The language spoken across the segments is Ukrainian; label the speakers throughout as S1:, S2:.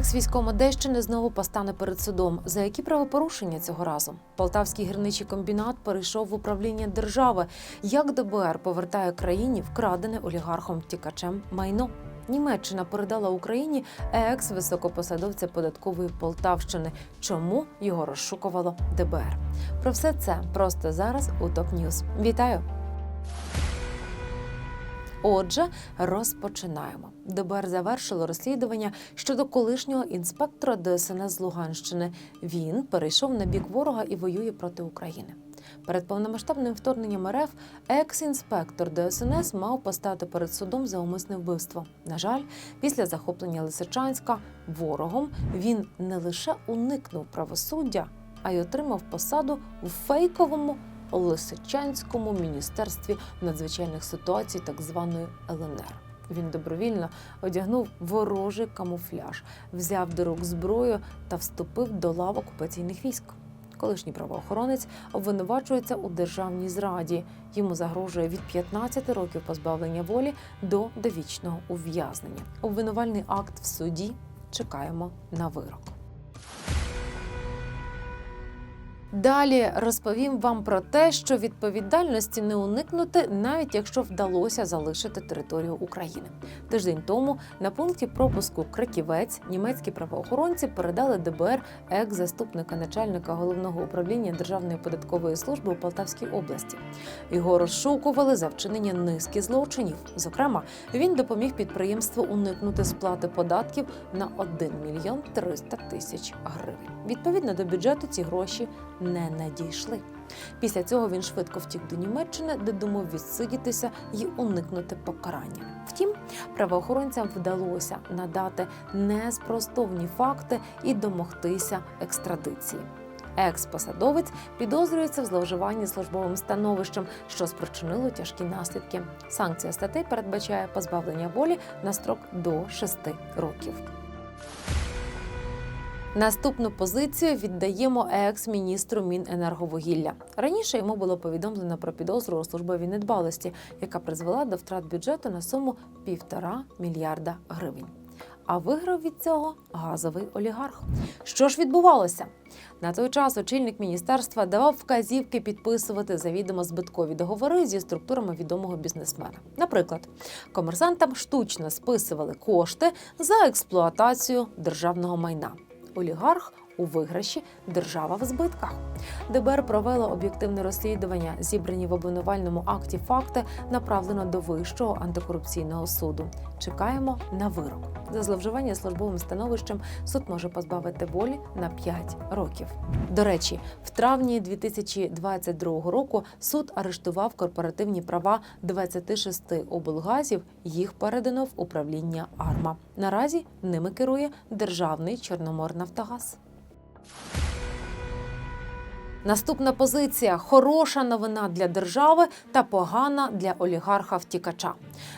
S1: Екс військом Одещини знову постане перед судом. За які правопорушення цього разу? Полтавський гірничий комбінат перейшов в управління держави. Як ДБР повертає країні вкрадене олігархом втікачем майно? Німеччина передала Україні екс високопосадовця податкової Полтавщини. Чому його розшукувало ДБР? Про все це просто зараз у ТОП Ньюз. Вітаю! Отже, розпочинаємо. ДБР завершило розслідування щодо колишнього інспектора ДСНС з Луганщини. Він перейшов на бік ворога і воює проти України. Перед повномасштабним вторгненням РФ екс-інспектор ДСНС мав постати перед судом за умисне вбивство. На жаль, після захоплення Лисичанська ворогом він не лише уникнув правосуддя, а й отримав посаду в фейковому Лисичанському міністерстві надзвичайних ситуацій, так званої ЛНР. Він добровільно одягнув ворожий камуфляж, взяв до рук зброю та вступив до лав окупаційних військ. Колишній правоохоронець обвинувачується у державній зраді. Йому загрожує від 15 років позбавлення волі до довічного ув'язнення. Обвинувальний акт в суді. Чекаємо на вирок. Далі розповім вам про те, що відповідальності не уникнути, навіть якщо вдалося залишити територію України. Тиждень тому на пункті пропуску Краківець німецькі правоохоронці передали ДБР екс-заступника начальника головного управління Державної податкової служби у Полтавській області. Його розшукували за вчинення низки злочинів. Зокрема, він допоміг підприємству уникнути сплати податків на 1 мільйон 300 тисяч гривень. Відповідно до бюджету ці гроші не надійшли. Після цього він швидко втік до Німеччини, де думав відсидітися і уникнути покарання. Втім, правоохоронцям вдалося надати неспростовні факти і домогтися екстрадиції. Екс-посадовець підозрюється в зловживанні службовим становищем, що спричинило тяжкі наслідки. Санкція статей передбачає позбавлення волі на строк до 6 років. Наступну позицію віддаємо екс-міністру Міненерговугілля. Раніше йому було повідомлено про підозру у службовій недбалості, яка призвела до втрат бюджету на суму півтора мільярда гривень. А виграв від цього газовий олігарх. Що ж відбувалося? На той час очільник міністерства давав вказівки підписувати завідомо збиткові договори зі структурами відомого бізнесмена. Наприклад, комерсантам штучно списували кошти за експлуатацію державного майна. Олігарх у виграші, держава в збитках. ДБР провело об'єктивне розслідування. Зібрані в обвинувальному акті факти направлено до Вищого антикорупційного суду. Чекаємо на вирок. За зловживання службовим становищем суд може позбавити волі на 5 років. До речі, в травні 2022 року суд арештував корпоративні права 26 облгазів. Їх передано в управління АРМА. Наразі ними керує державний Чорноморнафтогаз. Наступна позиція хороша новина для держави та погана для олігарха втікача.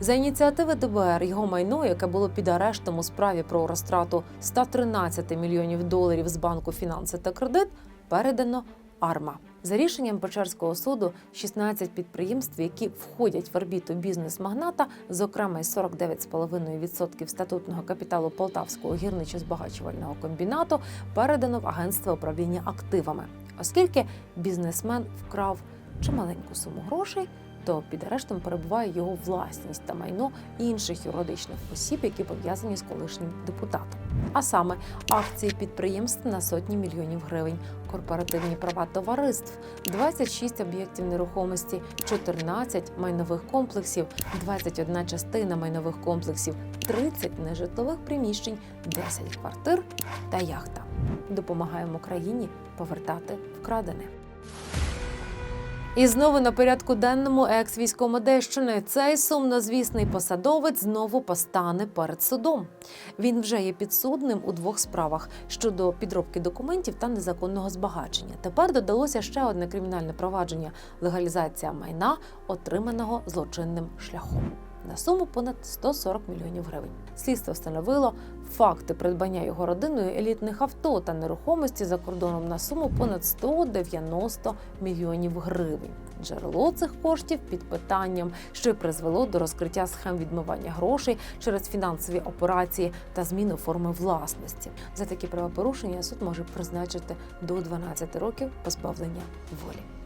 S1: За ініціативи ДБР його майно, яке було під арештом у справі про розтрату 113 мільйонів доларів з банку фінанси та кредит, передано Арма. За рішенням Печерського суду, 16 підприємств, які входять в орбіту бізнес-магната, зокрема й 49,5% статутного капіталу Полтавського гірничо-збагачувального комбінату, передано в агентство управління активами, оскільки бізнесмен вкрав чималеньку суму грошей. То під арештом перебуває його власність та майно інших юридичних осіб, які пов'язані з колишнім депутатом. А саме акції підприємств на сотні мільйонів гривень, корпоративні права товариств, 26 об'єктів нерухомості, 14 майнових комплексів, 21 частина майнових комплексів, 30 нежитлових приміщень, 10 квартир та яхта. Допомагаємо країні повертати вкрадене. І знову на порядку денному екс військом Одещини цей сумнозвісний посадовець знову постане перед судом. Він вже є підсудним у двох справах щодо підробки документів та незаконного збагачення. Тепер додалося ще одне кримінальне провадження легалізація майна, отриманого злочинним шляхом. На суму понад 140 мільйонів гривень. Слідство встановило факти придбання його родиною елітних авто та нерухомості за кордоном на суму понад 190 мільйонів гривень. джерело цих коштів під питанням, що й призвело до розкриття схем відмивання грошей через фінансові операції та зміну форми власності. За такі правопорушення суд може призначити до 12 років позбавлення волі.